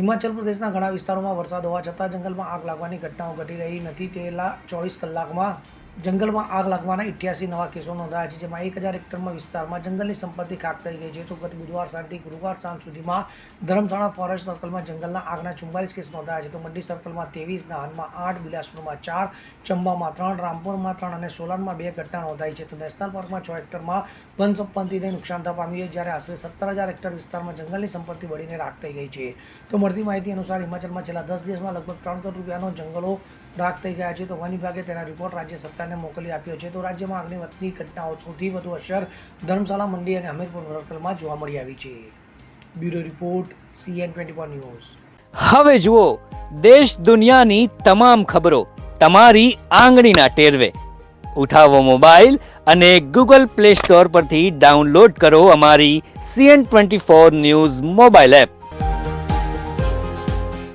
હિમાચલ પ્રદેશના ઘણા વિસ્તારોમાં વરસાદ હોવા છતાં જંગલમાં આગ લાગવાની ઘટનાઓ ઘટી રહી નથી. તેલા ચોવીસ કલાકમાં જંગલમાં આગ લાગવાના ઇઠ્યાસી નવા કેસો નોંધાયા છે, જેમાં એક હજાર હેક્ટરમાં વિસ્તારમાં જંગલની સંપત્તિ ખાક થઈ ગઈ છે. તો ગત બુધવાર સાંજથી ગુરુવાર સાંજ સુધીમાં ધરમશાળા ફોરેસ્ટ સર્કલમાં જંગલના આગના ચુમ્બાલીસ કેસ નોંધાયા છે. તો મંડી સર્કલમાં ત્રેવીસ નાહનમાં આઠ, બિલાસપુરમાં ચાર, ચંબામાં ત્રણ, રામપુરમાં ત્રણ અને સોલાનમાં બે ઘટના નોંધાઈ છે. તો નેશનલ પાર્કમાં છ હેક્ટરમાં વન સંપત્તિને નુકસાન થવા પામ્યું છે, જ્યારે આશરે સત્તર હજાર હેક્ટર વિસ્તારમાં જંગલની સંપત્તિ બળીને રાખ થઈ ગઈ છે. તો મળતી માહિતી અનુસાર હિમાચલમાં છેલ્લા દસ દિવસમાં લગભગ ત્રણ કરોડ રૂપિયાનો જંગલો રાખ થઈ ગયા છે. તો વન વિભાગે તેના રિપોર્ટ રાજ્ય સરકારને મોકલી આપ્યો છે. તો રાજ્યમાં આગની વધતી ઘટનાઓ સૌથી વધુ અસર ધર્મશાલા મંડી અને હમીરપુર સર્કલમાં જોવા મળી આવી છે. Bureau report, CN twenty news. હવે જુઓ, દેશ દુનિયાની તમામ ખબરો તમારી આંગળીના ટેરવે. ઉઠાવો મોબાઈલ અને ગૂગલ પ્લે સ્ટોર પરથી ડાઉનલોડ કરો અમારી CN twenty four news mobile app.